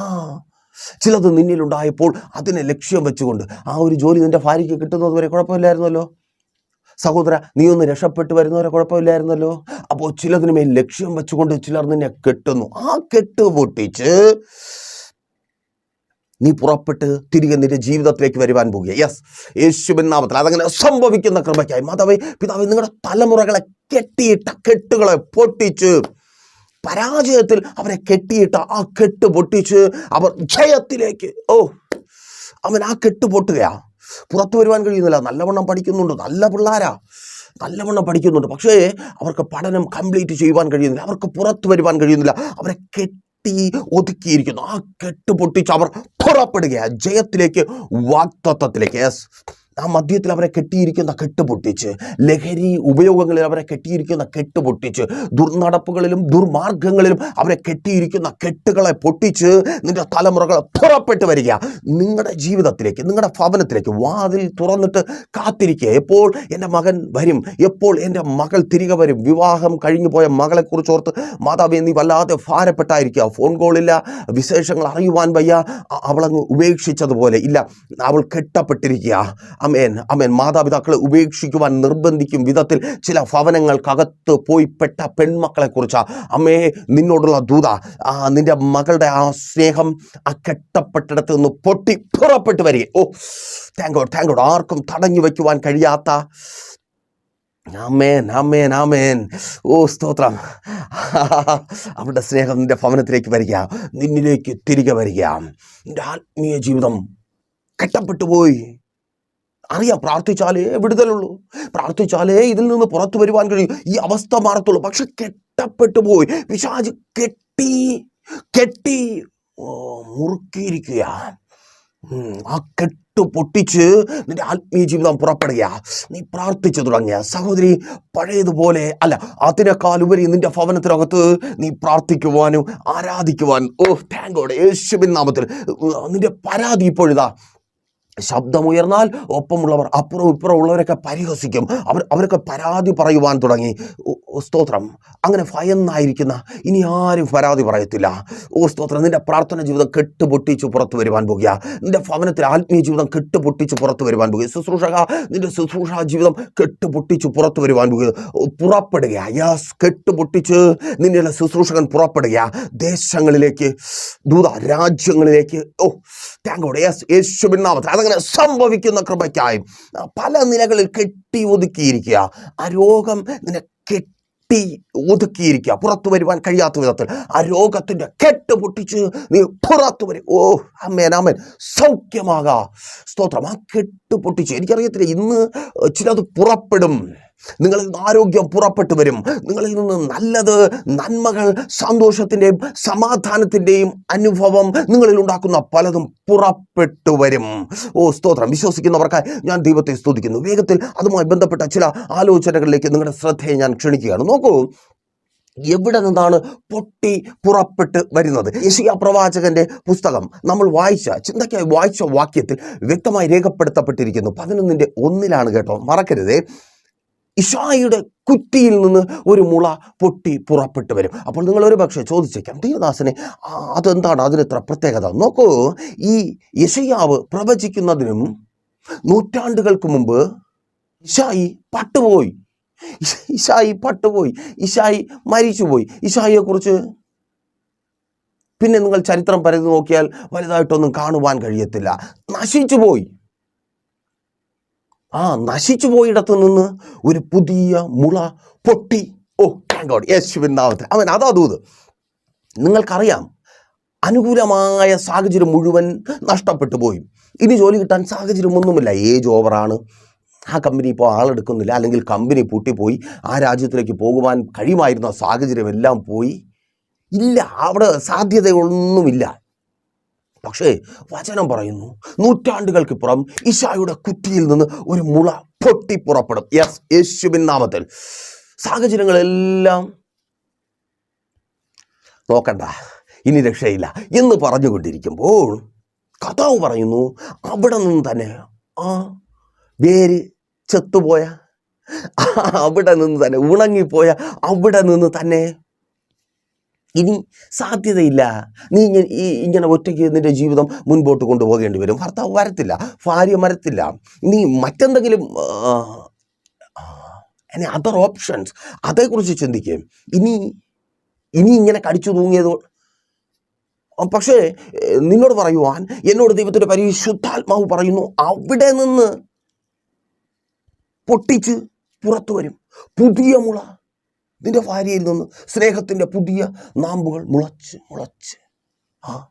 ചിലത് നിന്നിലുണ്ടായപ്പോൾ അതിനെ ലക്ഷ്യം വെച്ചുകൊണ്ട് ആ ഒരു ജോലി നിന്റെ ഭാര്യയ്ക്ക് കിട്ടുന്നത് വരെ കുഴപ്പമില്ലായിരുന്നല്ലോ. സഹോദര നീ ഒന്ന് രക്ഷപ്പെട്ടു വരുന്നവരെ കുഴപ്പമില്ലായിരുന്നല്ലോ. അപ്പോൾ ചിലതിനുമേൽ ലക്ഷ്യം വെച്ചുകൊണ്ട് ചിലർ നിന്നെ കെട്ടുന്നു. ആ കെട്ട് പൊട്ടിച്ച് നീ പുറപ്പെട്ട് തിരികെ നിന്റെ ജീവിതത്തിലേക്ക് വരുവാൻ പോകുക. യെസ് യേശുവിൻ നാമത്തിൽ അതങ്ങനെ സംഭവിക്കുന്ന കൃപയ്ക്കായി. മാതാവേ പിതാവേ നിങ്ങളുടെ തലമുറകളെ കെട്ടിയിട്ട കെട്ടുകളെ പൊട്ടിച്ച് പരാജയത്തിൽ അവരെ കെട്ടിയിട്ട ആ കെട്ട് പൊട്ടിച്ച് അവർ ജയത്തിലേക്ക് ഓ അവൻ ആ കെട്ട് പൊട്ടുകയാ. പുറത്തു വരുവാൻ കഴിയുന്നില്ല. നല്ലവണ്ണം പഠിക്കുന്നുണ്ട്. നല്ല പിള്ളാരാ. നല്ലവണ്ണം പഠിക്കുന്നുണ്ട്. പക്ഷേ അവർക്ക് പഠനം കംപ്ലീറ്റ് ചെയ്യുവാൻ കഴിയുന്നില്ല. അവർക്ക് പുറത്തു വരുവാൻ കഴിയുന്നില്ല. അവരെ കെട്ടി ഒതുക്കിയിരിക്കുന്നു. ആ കെട്ട് പൊട്ടിച്ച് അവർ പുറപ്പെടുകയാണ് ജയത്തിലേക്ക് വാക്തത്വത്തിലേക്ക്. യെസ് ആ മദ്യത്തിൽ അവരെ കെട്ടിയിരിക്കുന്ന കെട്ട് പൊട്ടിച്ച് ലഹരി ഉപയോഗങ്ങളിൽ അവരെ കെട്ടിയിരിക്കുന്ന കെട്ട് പൊട്ടിച്ച് ദുർനടപ്പുകളിലും ദുർമാർഗങ്ങളിലും അവരെ കെട്ടിയിരിക്കുന്ന കെട്ടുകളെ പൊട്ടിച്ച് നിന്റെ തലമുറകൾ പുറപ്പെട്ട് വരിക. നിങ്ങളുടെ ജീവിതത്തിലേക്ക് നിങ്ങളുടെ ഭവനത്തിലേക്ക് വാതിൽ തുറന്നിട്ട് കാത്തിരിക്കുക. എപ്പോൾ എന്റെ മകൻ വരും? എപ്പോൾ എന്റെ മകൾ തിരികെ വരും? വിവാഹം കഴിഞ്ഞു പോയ മകളെക്കുറിച്ച് ഓർത്ത് മാതാവ് നീ വല്ലാതെ ഭാരപ്പെട്ടായിരിക്കുക. ഫോൺ കോളില്ല വിശേഷങ്ങൾ അറിയുവാൻ വയ്യ. അവളങ്ങ് ഉപേക്ഷിച്ചതുപോലെ ഇല്ല. അവൾ കെട്ടപ്പെട്ടിരിക്കുക. അമേൻ അമേൻ. മാതാപിതാക്കളെ ഉപേക്ഷിക്കുവാൻ നിർബന്ധിക്കും വിധത്തിൽ ചില ഭവനങ്ങൾക്കകത്ത് പോയി പെട്ട പെൺമക്കളെ കുറിച്ചാണ് അമ്മേ നിന്നോടുള്ള ദൂത ആ നിന്റെ മകളുടെ ആ സ്നേഹം ആ കെട്ടപ്പെട്ടിടത്ത് നിന്ന് പൊട്ടി പുറപ്പെട്ട് വരിക oh thank God thank God ആർക്കും തടഞ്ഞു വയ്ക്കുവാൻ കഴിയാത്ത. ആമേൻ ആമേൻ ആമേൻ ഓ സ്തോത്രം. (laughs) അവരുടെ സ്നേഹം നിന്റെ ഭവനത്തിലേക്ക് വരിക നിന്നിലേക്ക് തിരികെ വരിക നിന്റെ ആത്മീയ ജീവിതം കെട്ടപ്പെട്ടു പോയി അറിയാം പ്രാർത്ഥിച്ചാലേ വിടുതലുള്ളൂ. പ്രാർത്ഥിച്ചാലേ ഇതിൽ നിന്ന് പുറത്തു വരുവാൻ കഴിയും. ഈ അവസ്ഥ മാറത്തുള്ളൂ. പക്ഷെ കെട്ടപ്പെട്ടു പോയി. പിശാജ് കെട്ടി കെട്ടി മുറുക്കിയിരിക്കുക ആ കെട്ടു പൊട്ടിച്ച് നിന്റെ ആത്മീയ ജീവിതം പുറപ്പെടുക നീ പ്രാർത്ഥിച്ചു തുടങ്ങിയ. സഹോദരി പഴയതുപോലെ അല്ല അതിനേക്കാൾ ഉപരി നിന്റെ ഭവനത്തിനകത്ത് നീ പ്രാർത്ഥിക്കുവാനും ആരാധിക്കുവാനും. ഓ താങ്കോടെ യേശുബിൻ നാമത്തിൽ. നിന്റെ പരാതി ഇപ്പോഴിതാ. ശബ്ദമുയർന്നാൽ ഒപ്പമുള്ളവർ അപ്പുറം ഇപ്പുറം ഉള്ളവരൊക്കെ പരിഹസിക്കും. അവർ അവരൊക്കെ പരാതി പറയുവാൻ തുടങ്ങി. സ്തോത്രം. അങ്ങനെ ഭയന്നായിരിക്കുന്ന ഇനി ആരും പരാതി പറയത്തില്ല. ഓ സ്തോത്രം. നിന്റെ പ്രാർത്ഥന ജീവിതം കെട്ടുപൊട്ടിച്ച് പുറത്തു വരുവാൻ പോകുക. നിന്റെ ഭവനത്തിൽ ആത്മീയ ജീവിതം കെട്ടുപൊട്ടിച്ച് പുറത്തു വരുവാൻ പോകുക. ശുശ്രൂഷക നിന്റെ ശുശ്രൂഷ ജീവിതം കെട്ടുപൊട്ടിച്ച് പുറത്തു വരുവാൻ പോകുക. പുറപ്പെടുക. യാസ് കെട്ടുപൊട്ടിച്ച് നിന്റെ ശുശ്രൂഷകൻ പുറപ്പെടുക. ദേശങ്ങളിലേക്ക് ദൂത രാജ്യങ്ങളിലേക്ക്. ഓ താങ്കോടെ. യെസ് യേശുവിൻ അതങ്ങനെ സംഭവിക്കുന്ന കൃപയ്ക്കായും. പല നിലകളിൽ കെട്ടി ഒതുക്കിയിരിക്കുക. ആ രോഗം നിന്നെ കെട്ടി ഒതുക്കിയിരിക്കുക. പുറത്തു വരുവാൻ കഴിയാത്ത വിധത്തിൽ ആ രോഗത്തിന്റെ കെട്ട് പൊട്ടിച്ച് നീ പുറത്തു വരും. ഓ അമ്മേൻ അമ്മൻ സൗഖ്യമാകാം. സ്തോത്രം. ആ കെട്ട് പൊട്ടിച്ച് എനിക്കറിയത്തില്ല ഇന്ന് ചിലത് പുറപ്പെടും. നിങ്ങളിൽ നിന്ന് ആരോഗ്യം പുറപ്പെട്ടു വരും. നിങ്ങളിൽ നിന്ന് നല്ലത് നന്മകൾ സന്തോഷത്തിന്റെയും സമാധാനത്തിന്റെയും അനുഭവം നിങ്ങളിൽ ഉണ്ടാക്കുന്ന പലതും പുറപ്പെട്ടു വരും. ഓ സ്തോത്രം. വിശ്വസിക്കുന്നവർക്ക് ഞാൻ ദൈവത്തെ സ്തുതിക്കുന്നു. വേഗത്തിൽ അതുമായി ബന്ധപ്പെട്ട ചില ആലോചനകളിലേക്ക് നിങ്ങളുടെ ശ്രദ്ധയെ ഞാൻ ക്ഷണിക്കുകയാണ്. നോക്കൂ എവിടെ നിന്നാണ് പൊട്ടി പുറപ്പെട്ട് വരുന്നത്? യശിയ പ്രവാചകന്റെ പുസ്തകം നമ്മൾ വായിച്ച ചിന്തയ്ക്കായി വായിച്ച വാക്യത്തിൽ വ്യക്തമായി രേഖപ്പെടുത്തപ്പെട്ടിരിക്കുന്നു. പതിനൊന്നിന്റെ ഒന്നിലാണ് കേട്ടോ. മറക്കരുതേ. ഇഷായിയുടെ കുറ്റിയിൽ നിന്ന് ഒരു മുള പൊട്ടി പുറപ്പെട്ടു വരും. അപ്പോൾ നിങ്ങൾ ഒരു പക്ഷേ ചോദിച്ചേക്കാം ദേവദാസനെ അതെന്താണ്? അതിനെത്ര പ്രത്യേകത? നോക്കൂ ഈ യശയാവ് പ്രവചിക്കുന്നതിനും നൂറ്റാണ്ടുകൾക്ക് മുമ്പ് ഇഷായി പട്ടുപോയി. ഇഷ- ഇഷായി പട്ടുപോയി. ഇഷായി മരിച്ചുപോയി. ഇഷായിയെ കുറിച്ച് പിന്നെ നിങ്ങൾ ചരിത്രം പരതി നോക്കിയാൽ വലുതായിട്ടൊന്നും കാണുവാൻ കഴിയത്തില്ല. നശിച്ചുപോയി. ആ നശിച്ചു പോയിടത്തു നിന്ന് ഒരു പുതിയ മുള പൊട്ടി. ഓ ഗോഡ് യേശുവിൻ നാമത്തിൽ. അവൻ അതാ ദൂത്. നിങ്ങൾക്കറിയാം അനുകൂലമായ സാഹചര്യം മുഴുവൻ നഷ്ടപ്പെട്ടു പോയി. ഇനി ജോലി കിട്ടാൻ സാഹചര്യമൊന്നുമില്ല ഏജ് ഓവറാണ് ആ കമ്പനി ഇപ്പോൾ ആളെടുക്കുന്നില്ല. അല്ലെങ്കിൽ കമ്പനി പൂട്ടിപ്പോയി. ആ രാജ്യത്തിലേക്ക് പോകുവാൻ കഴിയുമായിരുന്ന സാഹചര്യമെല്ലാം പോയി. ഇല്ല അവിടെ സാധ്യതയൊന്നുമില്ല. പക്ഷേ വചനം പറയുന്നു നൂറ്റാണ്ടുകൾക്ക് പുറം ഇഷായുടെ കുറ്റിയിൽ നിന്ന് ഒരു മുള പൊട്ടി പുറപ്പെടും. യെസ് യേശുബിൻ നാമത്തിൽ. സാഹചര്യങ്ങളെല്ലാം നോക്കണ്ട ഇനി രക്ഷയില്ല എന്ന് പറഞ്ഞുകൊണ്ടിരിക്കുമ്പോൾ കഥാവ് പറയുന്നു അവിടെ നിന്ന് തന്നെ ആ വേര് ചെത്തുപോയ അവിടെ നിന്ന് തന്നെ ഉണങ്ങിപ്പോയ അവിടെ നിന്ന് തന്നെ ഇനി സാധ്യതയില്ല. നീ ഇങ്ങനെ ഈ ഇങ്ങനെ ഒറ്റയ്ക്ക് നിന്റെ ജീവിതം മുൻപോട്ട് കൊണ്ടുപോകേണ്ടി വരും. ഭർത്താവ് വരത്തില്ല ഭാര്യ മരത്തില്ല. നീ മറ്റെന്തെങ്കിലും അതർ ഓപ്ഷൻസ് അതേക്കുറിച്ച് ചിന്തിക്കുകയും ഇനി ഇനി ഇങ്ങനെ കടിച്ചു തൂങ്ങിയത് പക്ഷേ നിന്നോട് പറയുവാൻ എന്നോട് ദൈവത്തിന്റെ പരിശുദ്ധാത്മാവ് പറയുന്നു അവിടെ നിന്ന് പൊട്ടിച്ച് പുറത്തു വരും. പുതിയ മുള നിന്റെ ഭാര്യയിൽ നിന്ന് സ്നേഹത്തിന്റെ പുതിയ നാമ്പുകൾ മുളച്ച് മുളച്ച്. ആ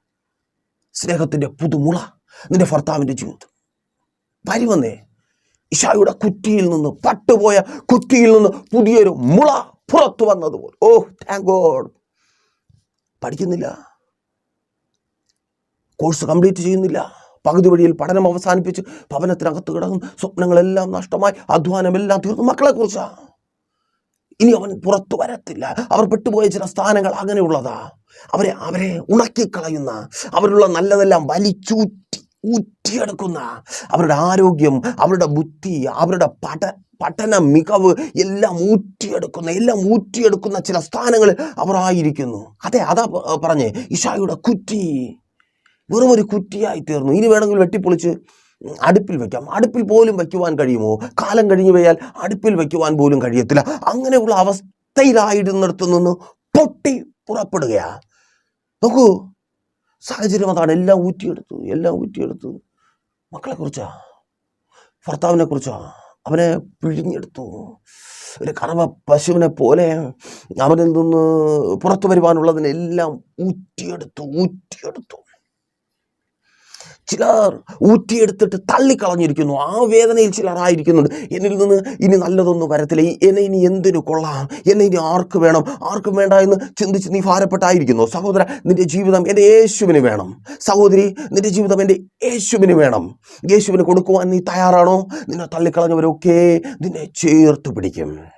സ്നേഹത്തിന്റെ പുതുമുള നിന്റെ ഭർത്താവിന്റെ ജീവിതം ഭാര്യ വന്നേ ഇഷായുടെ കുറ്റിയിൽ നിന്ന് പട്ടുപോയ കുറ്റിയിൽ നിന്ന് പുതിയൊരു മുള പുറത്തു വന്നതുപോലെ. ഓ താങ്ക് ഗോഡ് പഠിക്കുന്നില്ല. കോഴ്സ് കംപ്ലീറ്റ് ചെയ്യുന്നില്ല. പകുതി വഴിയിൽ പഠനം അവസാനിപ്പിച്ച് ഭവനത്തിനകത്ത് കിടക്കും സ്വപ്നങ്ങളെല്ലാം നഷ്ടമായി അധ്വാനമെല്ലാം തീർന്നു. മക്കളെക്കുറിച്ചാ? ഇനി അവൻ പുറത്തു വരത്തില്ല. അവർ പെട്ടുപോയ ചില സ്ഥാനങ്ങൾ അങ്ങനെയുള്ളതാ. അവരെ അവരെ ഉണക്കിക്കളയുന്ന അവരുള്ള നല്ലതെല്ലാം വലിച്ചൂറ്റി ഊറ്റിയെടുക്കുന്ന അവരുടെ ആരോഗ്യം അവരുടെ ബുദ്ധി അവരുടെ പട പഠന മികവ് എല്ലാം ഊറ്റിയെടുക്കുന്ന എല്ലാം ഊറ്റിയെടുക്കുന്ന ചില സ്ഥാനങ്ങൾ അവർ ആയിരിക്കുന്നു. അതെ അതാ പറഞ്ഞേ ഇഷായുടെ കുറ്റി. വെറും ഒരു കുറ്റിയായി തീർന്നു. ഇനി വേണമെങ്കിൽ വെട്ടിപ്പൊളിച്ച് അടുപ്പിൽ വയ്ക്കാം. അടുപ്പിൽ പോലും വയ്ക്കുവാൻ കഴിയുമോ? കാലം കഴിഞ്ഞു പോയാൽ അടുപ്പിൽ വയ്ക്കുവാൻ പോലും കഴിയത്തില്ല. അങ്ങനെയുള്ള അവസ്ഥയിലായിരുന്നിടത്തു നിന്ന് പൊട്ടി പുറപ്പെടുകയാ. നോക്കൂ സാഹചര്യം അതാണ്. എല്ലാം ഊറ്റിയെടുത്തു എല്ലാം ഊറ്റിയെടുത്തു. മക്കളെ കുറിച്ചാ? ഭർത്താവിനെ കുറിച്ചാ? അവനെ പിഴിഞ്ഞെടുത്തു. ഒരു കറവ പശുവിനെ പോലെ അവനിൽ നിന്ന് പുറത്തു വരുവാനുള്ളതിനെല്ലാം ഊറ്റിയെടുത്തു ഊറ്റിയെടുത്തു. ചിലർ ഊറ്റിയെടുത്തിട്ട് തള്ളിക്കളഞ്ഞിരിക്കുന്നു. ആ വേദനയിൽ ചിലർ ആയിരിക്കുന്നുണ്ട് എന്നിൽ നിന്ന് ഇനി നല്ലതൊന്നും വരത്തില്ല. എന്നെ ഇനി എന്തിനു കൊള്ളാം? എന്നെ ഇനി ആർക്ക് വേണം? ആർക്കും വേണ്ട എന്ന് ചിന്തിച്ച് നീ ഭാരപ്പെട്ടായിരിക്കുന്നു. സഹോദര നിന്റെ ജീവിതം എന്റെ യേശുവിന് വേണം. സഹോദരി നിന്റെ ജീവിതം എന്റെ യേശുവിന് വേണം. യേശുവിന് കൊടുക്കുവാൻ നീ തയ്യാറാണോ? നിന്നെ തള്ളിക്കളഞ്ഞവരൊക്കെ നിന്നെ ചേർത്ത് പിടിക്കും.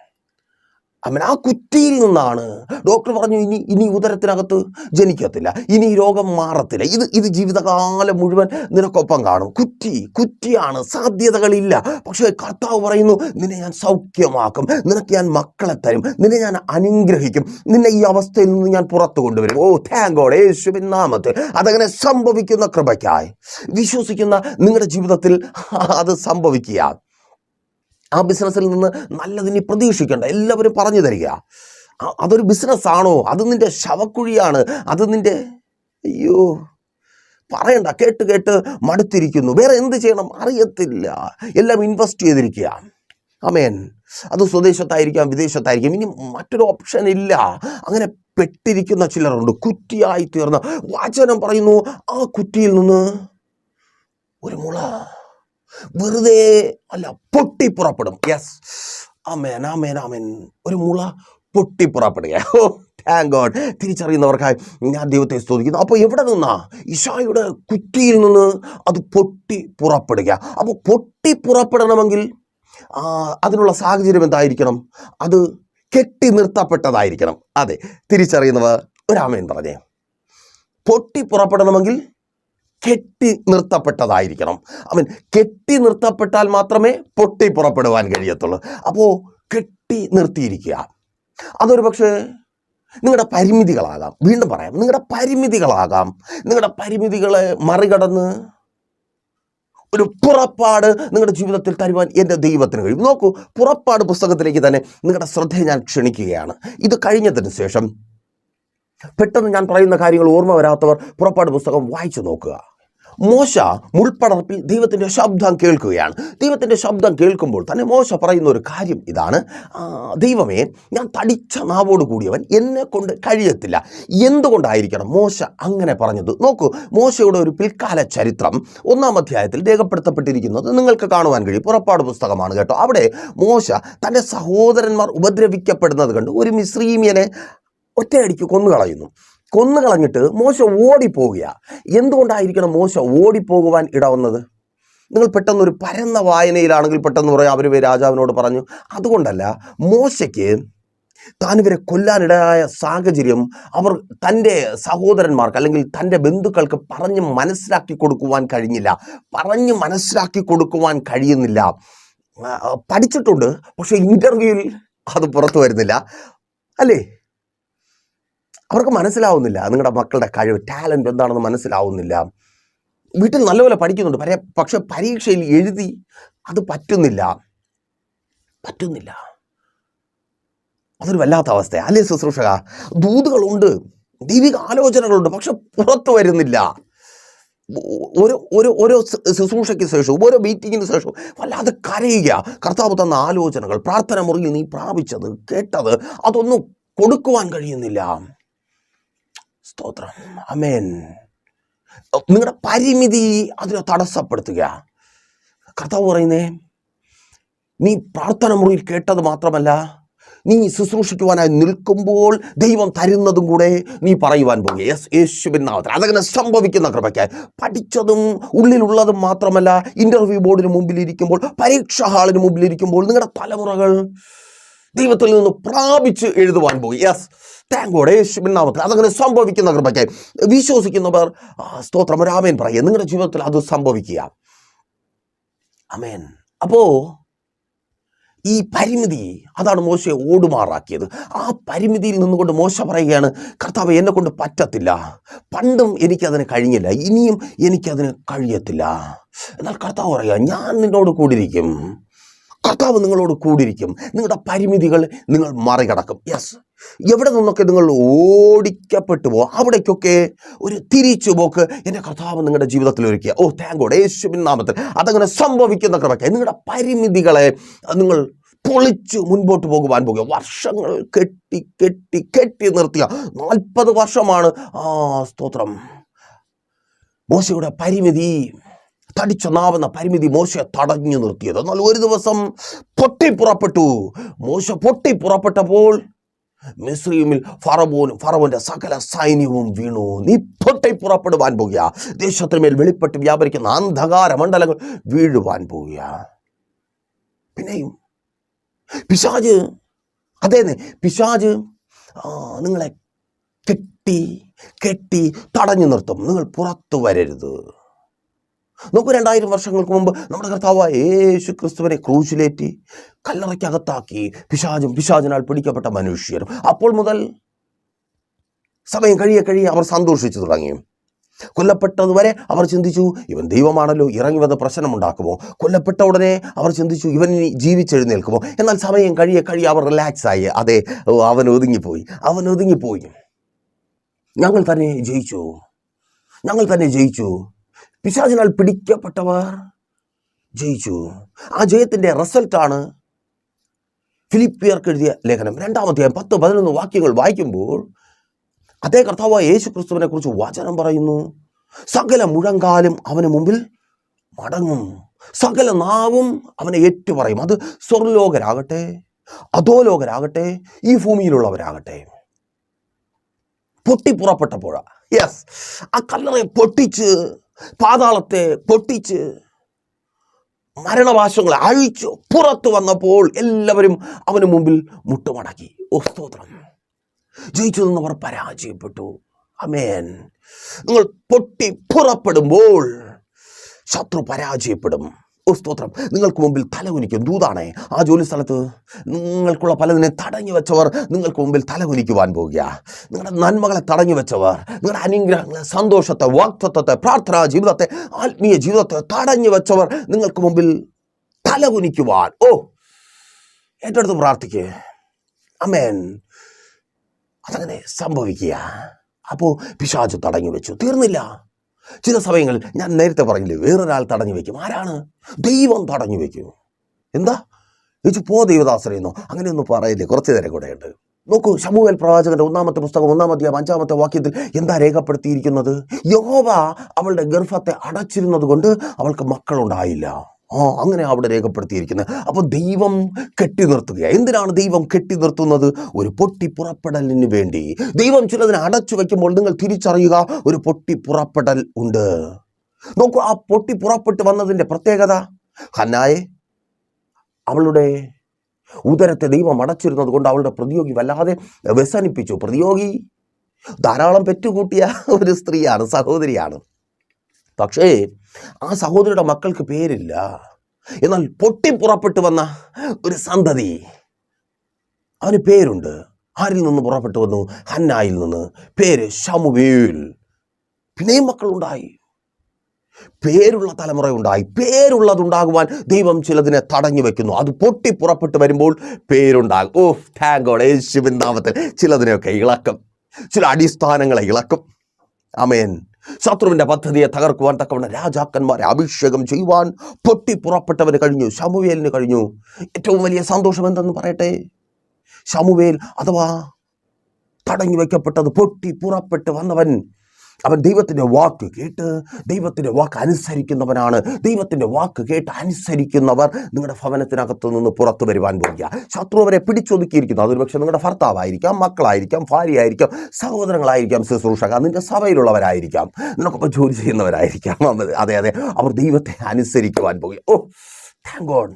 അവൻ ആ കുറ്റിയിൽ നിന്നാണ് ഡോക്ടർ പറഞ്ഞു ഇനി ഇനി ഉദരത്തിനകത്ത് ജനിക്കത്തില്ല ഇനി രോഗം മാറത്തില്ല ഇത് ഇത് ജീവിതകാലം മുഴുവൻ നിനക്കൊപ്പം കാണും. കുറ്റി കുറ്റിയാണ് സാധ്യതകളില്ല. പക്ഷേ കർത്താവ് പറയുന്നു നിന്നെ ഞാൻ സൗഖ്യമാക്കും നിനക്ക് ഞാൻ മക്കളെ തരും നിന്നെ ഞാൻ അനുഗ്രഹിക്കും നിന്നെ ഈ അവസ്ഥയിൽ നിന്ന് ഞാൻ പുറത്തു കൊണ്ടുവരും. ഓ താങ്ക് ഗോഡ് യേശുവിൻ നാമത്തിൽ. അതങ്ങനെ സംഭവിക്കുന്ന കൃപയ്ക്കായി. വിശ്വസിക്കുന്ന നിങ്ങളുടെ ജീവിതത്തിൽ അത് സംഭവിക്കുക ആ ബിസിനസ്സിൽ നിന്ന് നല്ലതിന് പ്രതീക്ഷിക്കേണ്ട. എല്ലാവരും പറഞ്ഞു തരിക. അതൊരു ബിസിനസ്സാണോ അത് നിന്റെ ശവക്കുഴിയാണ്. അത് നിന്റെ അയ്യോ പറയണ്ട. കേട്ട് കേട്ട് മടുത്തിരിക്കുന്നു. വേറെ എന്ത് ചെയ്യണം? അറിയത്തില്ല. എല്ലാം ഇൻവെസ്റ്റ് ചെയ്തിരിക്കുക. അമേൻ അത് സ്വദേശത്തായിരിക്കാം വിദേശത്തായിരിക്കാം. ഇനി മറ്റൊരു ഓപ്ഷൻ ഇല്ല. അങ്ങനെ പെട്ടിരിക്കുന്ന ചിലരുണ്ട്. കുറ്റിയായി തീർന്ന. വാചനം പറയുന്നു ആ കുറ്റിയിൽ നിന്ന് ഒരു മുള. വെറുതെ അല്ല പൊട്ടി പുറപ്പെടും യെസ് അമേൻ അമേൻ അമേൻ ഒരു മുള പൊട്ടി പുറപ്പെടുക ഓ (laughs) താങ്ക് ഗോഡ് തിരിച്ചറിയുന്നവർക്കായി ഞാൻ ദൈവത്തെ സ്തുതിക്കുന്നു. അപ്പോൾ എവിടെ നിന്നാ? ഇഷായുടെ കുറ്റിയിൽ നിന്ന് അത് പൊട്ടി പുറപ്പെടുക അപ്പോൾ പൊട്ടി പുറപ്പെടണമെങ്കിൽ അതിനുള്ള സാഹചര്യം എന്തായിരിക്കണം? അത് കെട്ടി നിർത്തപ്പെട്ടതായിരിക്കണം അതെ തിരിച്ചറിയുന്നവർ ഒരാമേൻ പറഞ്ഞേ. പൊട്ടി പുറപ്പെടണമെങ്കിൽ കെട്ടി നിർത്തപ്പെട്ടതായിരിക്കണം അവൻ കെട്ടി നിർത്തപ്പെട്ടാൽ മാത്രമേ പൊട്ടി പുറപ്പെടുവാൻ കഴിയത്തുള്ളൂ. അപ്പോൾ കെട്ടി നിർത്തിയിരിക്കുക അതൊരു പക്ഷേ നിങ്ങളുടെ പരിമിതികളാകാം. വീണ്ടും പറയാം നിങ്ങളുടെ പരിമിതികളാകാം. നിങ്ങളുടെ പരിമിതികളെ മറികടന്ന് ഒരു പുറപ്പാട് നിങ്ങളുടെ ജീവിതത്തിൽ തരുവാൻ എന്റെ ദൈവത്തിന് കഴിയും. നോക്കൂ പുറപ്പാട് പുസ്തകത്തിലേക്ക് തന്നെ നിങ്ങളുടെ ശ്രദ്ധയെ ഞാൻ ക്ഷണിക്കുകയാണ്. ഇത് കഴിഞ്ഞതിന് ശേഷം പെട്ടെന്ന് ഞാൻ പറയുന്ന കാര്യങ്ങൾ ഓർമ്മ വരാത്തവർ പുറപ്പാട് പുസ്തകം വായിച്ചു നോക്കുക. മോശ മുൾപ്പടർപ്പിൽ ദൈവത്തിന്റെ ശബ്ദം കേൾക്കുകയാണ്. ദൈവത്തിന്റെ ശബ്ദം കേൾക്കുമ്പോൾ തന്നെ മോശ പറയുന്ന ഒരു കാര്യം ഇതാണ്. ദൈവമേ ഞാൻ തടിച്ച നാവോട് കൂടിയവൻ എന്നെ കൊണ്ട് കഴിയത്തില്ല. എന്തുകൊണ്ടായിരിക്കണം മോശ അങ്ങനെ പറഞ്ഞത്? നോക്കൂ മോശയുടെ ഒരു പിൽക്കാല ചരിത്രം ഒന്നാം അധ്യായത്തിൽ രേഖപ്പെടുത്തപ്പെട്ടിരിക്കുന്നത് നിങ്ങൾക്ക് കാണുവാൻ കഴിയും. പുറപ്പാട് പുസ്തകമാണ് കേട്ടോ. അവിടെ മോശ തന്റെ സഹോദരന്മാർ ഉപദ്രവിക്കപ്പെടുന്നത് കണ്ട്. ഒരു മിശ്രീമിയനെ ഒറ്റയടിക്ക് കൊന്നു കളയുന്നു കൊന്നു കളഞ്ഞിട്ട് മോശ ഓടിപ്പോകുക എന്തുകൊണ്ടായിരിക്കണം മോശ ഓടിപ്പോകുവാൻ ഇടവന്നത്? നിങ്ങൾ പെട്ടെന്ന് ഒരു പരന്ന വായനയിലാണെങ്കിൽ പെട്ടെന്ന് പറയാം അവർ രാജാവിനോട് പറഞ്ഞു. അതുകൊണ്ടല്ല മോശയ്ക്ക് താൻ കൊല്ലാനിടയായ സാഹചര്യം അവർ തന്റെ സഹോദരന്മാർക്ക് അല്ലെങ്കിൽ തന്റെ ബന്ധുക്കൾക്ക് പറഞ്ഞ് മനസ്സിലാക്കി കൊടുക്കുവാൻ കഴിഞ്ഞില്ല. പറഞ്ഞ് മനസ്സിലാക്കി കൊടുക്കുവാൻ കഴിയുന്നില്ല. പഠിച്ചിട്ടുണ്ട് പക്ഷേ ഇന്റർവ്യൂവിൽ അത് പുറത്തു വരുന്നില്ല. അല്ലേ? അവർക്ക് മനസ്സിലാവുന്നില്ല. നിങ്ങളുടെ മക്കളുടെ കഴിവ് ടാലന്റ് എന്താണെന്ന് മനസ്സിലാവുന്നില്ല. വീട്ടിൽ നല്ലപോലെ പഠിക്കുന്നുണ്ട്. പര- പക്ഷെ പരീക്ഷയിൽ എഴുതി അത് പറ്റുന്നില്ല. പറ്റുന്നില്ല. അതൊരു വല്ലാത്ത അവസ്ഥയാണ് അല്ലേ ശുശ്രൂഷക? ദൂതുകളുണ്ട്. ദൈവിക ആലോചനകളുണ്ട്. പക്ഷെ പുറത്തു വരുന്നില്ല. ഓരോ ഓരോ ഓരോ ശുശ്രൂഷയ്ക്ക് ശേഷവും ഓരോ മീറ്റിങ്ങിന് ശേഷവും വല്ലാതെ കരയുക. കർത്താവ് തന്ന ആലോചനകൾ പ്രാർത്ഥന മുറിയിൽ നീ പ്രാപിച്ചത് കേട്ടത് അതൊന്നും കൊടുക്കുവാൻ കഴിയുന്നില്ല. സ്തോത്രം. അമേൻ നിങ്ങളുടെ പരിമിതി അതിനെ തടസ്സപ്പെടുത്തുക. കർത്താവ് പറയുന്നേ നീ പ്രാർത്ഥന മുറിയിൽ കേട്ടത് മാത്രമല്ല നീ ശുശ്രൂഷിക്കുവാനായി നിൽക്കുമ്പോൾ ദൈവം തരുന്നതും കൂടെ നീ പറയുവാൻ പോകുക. യെസ് യേശുവിൻ നാമത്തിൽ അതങ്ങനെ സംഭവിക്കുന്ന കൃപയ്ക്കായി പഠിച്ചതും ഉള്ളിലുള്ളതും മാത്രമല്ല ഇന്റർവ്യൂ ബോർഡിന് മുമ്പിലിരിക്കുമ്പോൾ പരീക്ഷാ ഹാളിന് മുമ്പിലിരിക്കുമ്പോൾ നിങ്ങളുടെ തലമുറകൾ ദൈവത്തിൽ നിന്ന് പ്രാപിച്ച് എഴുതുവാൻ പോകും യെസ് താങ്ക് ഗോഡ് യേശുവിൻ നാമത്തിൽ അതങ്ങനെ സംഭവിക്കുന്ന കൃപയ്ക്കായി. വിശ്വസിക്കുന്നവർ സ്തോത്രം രാമേൻ പറയുക നിങ്ങളുടെ ജീവിതത്തിൽ അത് സംഭവിക്കുക. അമേൻ അപ്പോ ഈ പരിമിതി അതാണ് മോശയെ ഓടുമാറാക്കിയത്. ആ പരിമിതിയിൽ നിന്നുകൊണ്ട് മോശ പറയുകയാണ് കർത്താവ് എന്നെ കൊണ്ട് പറ്റത്തില്ല. പണ്ടും എനിക്കതിന് കഴിഞ്ഞില്ല. ഇനിയും എനിക്കതിന് കഴിയത്തില്ല. എന്നാൽ കർത്താവ് പറയുക ഞാൻ നിന്നോട് കൂടിയിരിക്കും. കർത്താവ് നിങ്ങളോട് കൂടിയിരിക്കും. നിങ്ങളുടെ പരിമിതികൾ നിങ്ങൾ മറികടക്കും. യെസ് എവിടെ നിന്നൊക്കെ നിങ്ങൾ ഓടിക്കപ്പെട്ടു പോകും അവിടേക്കൊക്കെ ഒരു തിരിച്ചു പോക്ക്. എന്റെ കർത്താവ് നിങ്ങളുടെ ജീവിതത്തിൽ ഒരുക്കുക ഓ താങ്കോട് യേശുവിൻ നാമത്തിൽ. അതങ്ങനെ സംഭവിക്കുന്ന കൃപയ്ക്ക് നിങ്ങളുടെ പരിമിതികളെ നിങ്ങൾ പൊളിച്ച് മുൻപോട്ട് പോകുവാൻ പോകുക. വർഷങ്ങൾ കെട്ടി കെട്ടി കെട്ടി നിർത്തിയ നാൽപ്പത് വർഷമാണ് ആ സ്തോത്രം. മോശയുടെ പരിമിതി തടിച്ച നാവുന്ന പരിമിതി മോശയെ തടഞ്ഞു നിർത്തിയത്. എന്നാൽ ഒരു ദിവസം പൊട്ടിപ്പുറപ്പെട്ടു. മോശ പൊട്ടിപ്പുറപ്പെട്ടപ്പോൾ മിസ്രീമിൽ ഫറവോനും ഫറവോന്റെ സകല സൈന്യവും വീണു. നീ തൊട്ടി പുറപ്പെടുവാൻ പോകുക. ദേശത്തിന്മേൽ വെളിപ്പെട്ട് വ്യാപരിക്കുന്ന അന്ധകാര മണ്ഡലങ്ങൾ വീഴുവാൻ പോകുക. പിന്നെയും പിശാജ് അതെ പിശാജ് നിങ്ങളെ കെട്ടി കെട്ടി തടഞ്ഞു നിർത്തും. നിങ്ങൾ പുറത്തു വരരുത്. നോക്കൂ രണ്ടായിരം വർഷങ്ങൾക്ക് മുമ്പ് നമ്മുടെ കർത്താവായ യേശു ക്രിസ്തുവിനെ ക്രൂശിലേറ്റി കല്ലറയ്ക്കകത്താക്കി പിശാചും പിശാചിനാൽ പിടിക്കപ്പെട്ട മനുഷ്യരും. അപ്പോൾ മുതൽ സമയം കഴിയെ കഴിയെ അവർ സന്തോഷിച്ചു തുടങ്ങി. കൊല്ലപ്പെട്ടതുവരെ അവർ ചിന്തിച്ചു ഇവൻ ദൈവമാണല്ലോ ഇറങ്ങി വന്ന് പ്രശ്നമുണ്ടാക്കുമോ? കൊല്ലപ്പെട്ട ഉടനെ അവർ ചിന്തിച്ചു ഇവൻ ജീവിച്ചെഴുന്നേൽക്കുമോ? എന്നാൽ സമയം കഴിയെ കഴിയെ അവർ റിലാക്സ് ആയി. അതെ അവൻ ഒതുങ്ങിപ്പോയി അവൻ ഒതുങ്ങിപ്പോയി. ഞങ്ങൾ തന്നെ ജയിച്ചു. ഞങ്ങൾ തന്നെ ജയിച്ചു. പിശാചിനാൽ പിടിക്കപ്പെട്ടവർ ജയിച്ചു. ആ ജയത്തിന്റെ റിസൾട്ടാണ് ഫിലിപ്പിയർക്ക് എഴുതിയ ലേഖനം. രണ്ടാമത്തെ പത്ത് പതിനൊന്ന് വാക്യങ്ങൾ വായിക്കുമ്പോൾ അതേ കർത്താവ് യേശു ക്രിസ്തുവിനെ കുറിച്ച് വചനം പറയുന്നു. സകല മുഴങ്കാലും അവന് മുമ്പിൽ മടങ്ങും. സകല നാവും അവനെ ഏറ്റുപറയും. അത് സ്വർലോകരാകട്ടെ അധോലോകരാകട്ടെ ഈ ഭൂമിയിലുള്ളവരാകട്ടെ. പൊട്ടിപ്പുറപ്പെട്ടപ്പോഴാ യെസ് ആ കല്ലറയെ പൊട്ടിച്ച് പാതാളത്തെ പൊട്ടിച്ച് മരണവാശങ്ങളെ അഴിച്ചു പുറത്തു വന്നപ്പോൾ എല്ലാവരും അവന് മുമ്പിൽ മുട്ടുമടക്കി. ഓ സ്തോത്രം. ജയിച്ചു നിന്നവർ പരാജയപ്പെട്ടു. അമേൻ നിങ്ങൾ പൊട്ടി പുറപ്പെടുമ്പോൾ ശത്രു പരാജയപ്പെടും. ഓ സ്തോത്രം. നിങ്ങൾക്ക് മുമ്പിൽ തലകുനിക്കും ദൂതാണേ ആ ജോലി സ്ഥലത്ത് നിങ്ങൾക്കുള്ള പലതിനെ തടഞ്ഞു വെച്ചവർ നിങ്ങൾക്ക് മുമ്പിൽ തലകുനിക്കുവാൻ പോകുക നിങ്ങളുടെ നന്മകളെ തടഞ്ഞു വെച്ചവർ നിങ്ങളുടെ അനുഗ്രഹങ്ങളെ സന്തോഷത്തെ വാക്തത്വത്തെ പ്രാർത്ഥനാ ജീവിതത്തെ ആത്മീയ ജീവിതത്തെ തടഞ്ഞു വെച്ചവർ നിങ്ങൾക്ക് മുമ്പിൽ തലകുനിക്കുവാൻ ഓ ഏറ്റെടുത്ത് പ്രാർത്ഥിക്കുക അമേൻ അതങ്ങനെ സംഭവിക്കുക അപ്പോൾ പിശാച് തടഞ്ഞു വെച്ചു. തീർന്നില്ല. ചില സമയങ്ങളിൽ ഞാൻ നേരത്തെ പറഞ്ഞില്ലേ വേറൊരാൾ തടഞ്ഞു വെക്കും. ആരാണ്? ദൈവം തടഞ്ഞു വെക്കും. എന്താ? ചേച്ചി പോ ദൈവദാസരെന്നോ അങ്ങനെയൊന്നും പറയില്ലേ? കുറച്ച് നേരം കൂടെ ഉണ്ട്. നോക്കൂ ശമുവേൽ പ്രവാചകന്റെ ഒന്നാമത്തെ പുസ്തകം ഒന്നാമത്തെ അഞ്ചാമത്തെ വാക്യത്തിൽ എന്താ രേഖപ്പെടുത്തിയിരിക്കുന്നത്? യഹോവ അവളുടെ ഗർഭത്തെ അടച്ചിരുന്നത് കൊണ്ട് അവൾക്ക് മക്കളുണ്ടായില്ല. ആ അങ്ങനെ അവിടെ രേഖപ്പെടുത്തിയിരിക്കുന്നത് അപ്പോൾ ദൈവം കെട്ടി നിർത്തുക എന്തിനാണ് ദൈവം കെട്ടി നിർത്തുന്നത് ഒരു പൊട്ടി പുറപ്പെടലിന് വേണ്ടി. ദൈവം ചിലതിനെ അടച്ചു വയ്ക്കുമ്പോൾ നിങ്ങൾ തിരിച്ചറിയുക ഒരു പൊട്ടി പുറപ്പെടൽ ഉണ്ട്. നോക്കൂ ആ പൊട്ടി പുറപ്പെട്ട് വന്നതിന്റെ പ്രത്യേകത. ഹന്നായെ അവളുടെ ഉദരത്തെ ദൈവം അടച്ചിരുന്നത് കൊണ്ട് അവളുടെ പ്രതിയോഗി വല്ലാതെ വ്യസനിപ്പിച്ചു. പ്രതിയോഗി ധാരാളം പെറ്റുകൂട്ടിയ ഒരു സ്ത്രീയാണ് സഹോദരിയാണ്. പക്ഷേ ആ സഹോദരിയുടെ മക്കൾക്ക് പേരില്ല. എന്നാൽ പൊട്ടി പുറപ്പെട്ടു വന്ന ഒരു സന്തതി അവന് പേരുണ്ട്. ആരിൽ നിന്ന് പുറപ്പെട്ടു വന്നു? ഹന്നായിൽ നിന്ന്. പേര് ഷമുവേൽ പിന്നെയും മക്കളുണ്ടായി. പേരുള്ള തലമുറ ഉണ്ടായി പേരുള്ളതുണ്ടാകുവാൻ ദൈവം ചിലതിനെ തടഞ്ഞു വെക്കുന്നു. അത് പൊട്ടി പുറപ്പെട്ട് വരുമ്പോൾ പേരുണ്ടാകും. ഓ താങ്കോട് യേശുവിൻ നാമത്തിൽ ചിലതിനെയൊക്കെ ഇളക്കും. ചില അടിസ്ഥാനങ്ങളെ ഇളക്കും. അമേൻ ശത്രുവിന്റെ പദ്ധതിയെ തകർക്കുവാൻ തക്കവണ്ണം രാജാക്കന്മാരെ അഭിഷേകം ചെയ്യുവാൻ പൊട്ടി പുറപ്പെട്ടവന് കഴിഞ്ഞു. ശമുവേലിന് കഴിഞ്ഞു. ഏറ്റവും വലിയ സന്തോഷം എന്തെന്ന് പറയട്ടെ? ശമുവേൽ അഥവാ തടഞ്ഞു വയ്ക്കപ്പെട്ടത് പൊട്ടി പുറപ്പെട്ട് വന്നവൻ അവൻ ദൈവത്തിന്റെ വാക്ക് കേട്ട് ദൈവത്തിന്റെ വാക്ക് അനുസരിക്കുന്നവനാണ്. ദൈവത്തിന്റെ വാക്ക് കേട്ട് അനുസരിക്കുന്നവർ നിങ്ങളുടെ ഭവനത്തിനകത്ത് നിന്ന് പുറത്തു വരുവാൻ പോകുക ശത്രു അവരെ പിടിച്ചൊതുക്കിയിരിക്കുന്നു. അതൊരു പക്ഷേ നിങ്ങളുടെ ഭർത്താവായിരിക്കാം മക്കളായിരിക്കാം ഭാര്യയായിരിക്കാം സഹോദരങ്ങളായിരിക്കാം ശുശ്രൂഷക നിന്റെ സഭയിലുള്ളവരായിരിക്കാം നിനക്കൊപ്പം ജോലി ചെയ്യുന്നവരായിരിക്കാം. അതെ അതെ അവർ ദൈവത്തെ അനുസരിക്കുവാൻ പോകുക ഓ താങ്ക് ഗോഡ്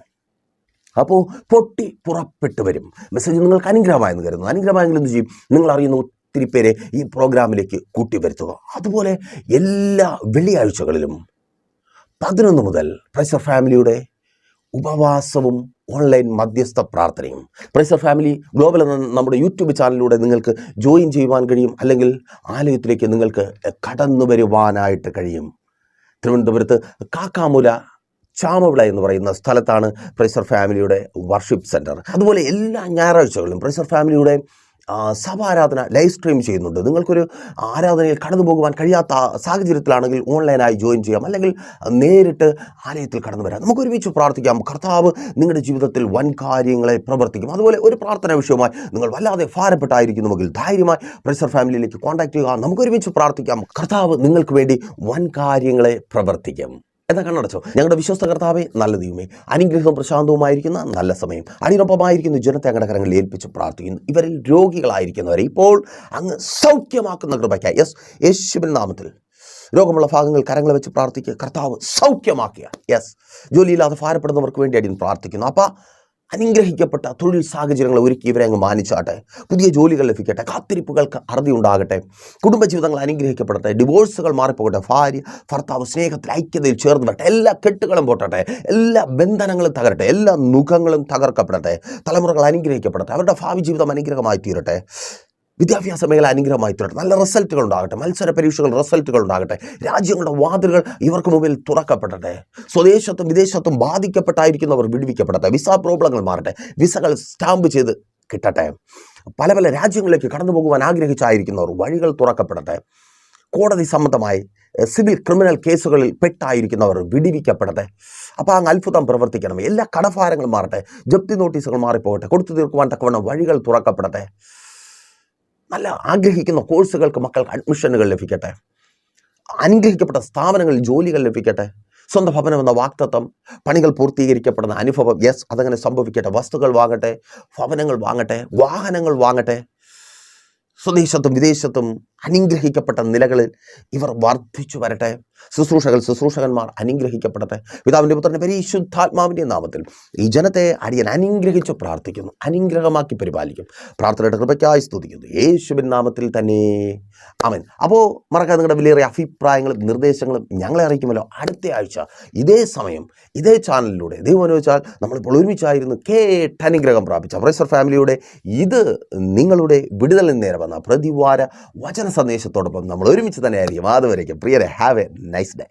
അപ്പോൾ പൊട്ടി പുറപ്പെട്ടു വരും. മെസ്സേജ് നിങ്ങൾക്ക് അനുഗ്രഹമായെന്ന് കരുതുന്നു. അനുഗ്രഹമായെങ്കിൽ എന്ത് ചെയ്യും? നിങ്ങൾ അറിയുന്ന ഒത്തിരി പേരെ ഈ പ്രോഗ്രാമിലേക്ക് കൂട്ടി വരുത്തുക അതുപോലെ എല്ലാ വെള്ളിയാഴ്ചകളിലും പതിനൊന്ന് മുതൽ പ്രൈസർ ഫാമിലിയുടെ ഉപവാസവും ഓൺലൈൻ മധ്യസ്ഥ പ്രാർത്ഥനയും. പ്രൈസർ ഫാമിലി ഗ്ലോബൽ എന്ന നമ്മുടെ യൂട്യൂബ് ചാനലിലൂടെ നിങ്ങൾക്ക് ജോയിൻ ചെയ്യുവാൻ കഴിയും. അല്ലെങ്കിൽ ആലയത്തിലേക്ക് നിങ്ങൾക്ക് കടന്നു വരുവാനായിട്ട് കഴിയും. തിരുവനന്തപുരത്ത് കാക്കാമുല ചാമവിള എന്ന് പറയുന്ന സ്ഥലത്താണ് പ്രൈസർ ഫാമിലിയുടെ വർഷിപ്പ് സെന്റർ അതുപോലെ എല്ലാ ഞായറാഴ്ചകളിലും പ്രൈസർ ഫാമിലിയുടെ സഭാരാധന ലൈവ് സ്ട്രീം ചെയ്യുന്നുണ്ട്. നിങ്ങൾക്കൊരു ആരാധനയിൽ കടന്നു പോകുവാൻ കഴിയാത്ത സാഹചര്യത്തിലാണെങ്കിൽ ഓൺലൈനായി ജോയിൻ ചെയ്യാം. അല്ലെങ്കിൽ നേരിട്ട് ആലയത്തിൽ കടന്നു വരാം. നമുക്ക് ഒരുമിച്ച് പ്രാർത്ഥിക്കാം. കർത്താവ് നിങ്ങളുടെ ജീവിതത്തിൽ വൻ കാര്യങ്ങളെ പ്രവർത്തിക്കും. അതുപോലെ ഒരു പ്രാർത്ഥന വിഷയവുമായി നിങ്ങൾ വല്ലാതെ ഭാരപ്പെട്ടായിരിക്കുന്നുവെങ്കിൽ ധൈര്യമായി പ്രഷർ ഫാമിലിയിലേക്ക് കോൺടാക്ട് ചെയ്യുക. നമുക്കൊരുമിച്ച് പ്രാർത്ഥിക്കാം. കർത്താവ് നിങ്ങൾക്ക് വേണ്ടി വൻ കാര്യങ്ങളെ പ്രവർത്തിക്കും. എന്താ കണ്ണടച്ചോ. ഞങ്ങളുടെ വിശ്വസ്ത കർത്താവേ നല്ല ദൈവമേ. അനുഗ്രഹവും പ്രശാന്തവുമായിരിക്കുന്ന നല്ല സമയം. അതിനൊപ്പമായിരിക്കുന്ന ജനത്തെ അങ്ങടെ കരങ്ങളിൽ ഏൽപ്പിച്ച് പ്രാർത്ഥിക്കുന്നു. ഇവരിൽ രോഗികളായിരിക്കുന്നവരെ ഇപ്പോൾ അങ്ങ് സൗഖ്യമാക്കുന്ന കൃപയ്ക്കായി. യെസ് യേശുവിൻ നാമത്തിൽ. രോഗമുള്ള ഭാഗങ്ങൾ കരങ്ങൾ വെച്ച് പ്രാർത്ഥിക്കുക. കർത്താവ് സൗഖ്യമാക്കുക. യെസ് ജോലിയില്ലാതെ ഭാരപ്പെടുന്നവർക്ക് വേണ്ടി അടിയൻ പ്രാർത്ഥിക്കുന്നു. അപ്പം അനുഗ്രഹിക്കപ്പെട്ട തൊഴിൽ സാഹചര്യങ്ങൾ ഒരുക്കി ഇവരെ അങ്ങ് മാനിച്ചാട്ടെ. പുതിയ ജോലികൾ ലഭിക്കട്ടെ കാത്തിരിപ്പുകൾക്ക് അറുതി ഉണ്ടാകട്ടെ. കുടുംബജീവിതങ്ങൾ അനുഗ്രഹിക്കപ്പെടട്ടെ ഡിവോഴ്സുകൾ മാറിപ്പോകട്ടെ ഭാര്യ ഭർത്താവ് സ്നേഹത്തിൽ ഐക്യതയിൽ ചേർന്ന് വരട്ടെ എല്ലാ കെട്ടുകളും പൊട്ടട്ടെ എല്ലാ ബന്ധനങ്ങളും തകരട്ടെ എല്ലാ മുഖങ്ങളും തകർക്കപ്പെടട്ടെ തലമുറകൾ അനുഗ്രഹിക്കപ്പെടട്ടെ അവരുടെ ഭാവി ജീവിതം അനുഗ്രഹമായി തീരട്ടെ. വിദ്യാഭ്യാസ മേഖല അനുഗ്രഹമായി തുടരട്ടെ. നല്ല റിസൾട്ടുകൾ ഉണ്ടാകട്ടെ. മത്സര പരീക്ഷകൾ റിസൾട്ടുകൾ ഉണ്ടാകട്ടെ. രാജ്യങ്ങളുടെ വാതിലുകൾ ഇവർക്ക് മുമ്പിൽ തുറക്കപ്പെടട്ടെ. സ്വദേശത്തും വിദേശത്തും ബാധിക്കപ്പെട്ടായിരിക്കുന്നവർ വിടുവിക്കപ്പെടട്ടെ. വിസ പ്രോബ്ലങ്ങൾ മാറട്ടെ. വിസകൾ സ്റ്റാമ്പ് ചെയ്ത് കിട്ടട്ടെ. പല പല രാജ്യങ്ങളിലേക്ക് കടന്നു പോകുവാൻ ആഗ്രഹിച്ചായിരിക്കുന്നവർ വഴികൾ തുറക്കപ്പെടട്ടെ. കോടതി സംബന്ധമായി സിവിൽ ക്രിമിനൽ കേസുകളിൽ പെട്ടായിരിക്കുന്നവർ വിടിവിക്കപ്പെടട്ടെ. അപ്പോൾ അങ്ങ് അത്ഭുതം പ്രവർത്തിക്കണം. എല്ലാ കടഭാരങ്ങളും മാറട്ടെ. ജപ്തി നോട്ടീസുകൾ മാറിപ്പോകട്ടെ. കൊടുത്തു തീർക്കുവാൻ തക്കവണ്ണം വഴികൾ തുറക്കപ്പെടട്ടെ. നല്ല ആഗ്രഹിക്കുന്ന കോഴ്സുകൾക്ക് മക്കൾക്ക് അഡ്മിഷനുകൾ ലഭിക്കട്ടെ. അനുഗ്രഹിക്കപ്പെട്ട സ്ഥാപനങ്ങളിൽ ജോലികൾ ലഭിക്കട്ടെ. സ്വന്തം ഭവനം എന്ന വാക്തത്വം പണികൾ പൂർത്തീകരിക്കപ്പെടുന്ന അനുഭവം യെസ് അതങ്ങനെ സംഭവിക്കട്ടെ. വസ്തുക്കൾ വാങ്ങട്ടെ ഭവനങ്ങൾ വാങ്ങട്ടെ വാഹനങ്ങൾ വാങ്ങട്ടെ. സ്വദേശത്തും വിദേശത്തും അനുഗ്രഹിക്കപ്പെട്ട നിലകളിൽ ഇവർ വർദ്ധിച്ചു വരട്ടെ. ശുശ്രൂഷകൾ ശുശ്രൂഷകന്മാർ അനുഗ്രഹിക്കപ്പെടട്ടെ. പിതാവിന്റെ പുത്രന്റെ പരിശുദ്ധാത്മാവിന്റെ നാമത്തിൽ ഈ ജനത്തെ അടിയൻ അനുഗ്രഹിച്ചു പ്രാർത്ഥിക്കുന്നു. അനുഗ്രഹമാക്കി പരിപാലിക്കും. പ്രാർത്ഥനയുടെ കൃപയ്ക്കായി സ്തുതിക്കുന്നു. യേശുവിൻ നാമത്തിൽ തന്നെ. അവൻ അപ്പോൾ മറക്കാതെ നിങ്ങളുടെ വിലയേറിയ അഭിപ്രായങ്ങളും നിർദ്ദേശങ്ങളും ഞങ്ങളെ അറിയിക്കുമല്ലോ. അടുത്ത ആഴ്ച ഇതേ സമയം ഇതേ ചാനലിലൂടെ ദൈവം അനുവദിച്ചാൽ നമ്മളിപ്പോൾ ഒരുമിച്ചായിരുന്നു കേട്ട് അനുഗ്രഹം പ്രാപിച്ച അപ്രേസർ ഫാമിലിയുടെ ഇത് നിങ്ങളുടെ വിടുതലിന് നേരെ വന്ന പ്രതിവാര വചന സന്ദേശത്തോടൊപ്പം നമ്മൾ ഒരുമിച്ച് തന്നെ ആയിരിക്കും അതുവരേക്കും. പ്രിയരെ ഹാവ് എ നൈസ് ഡേ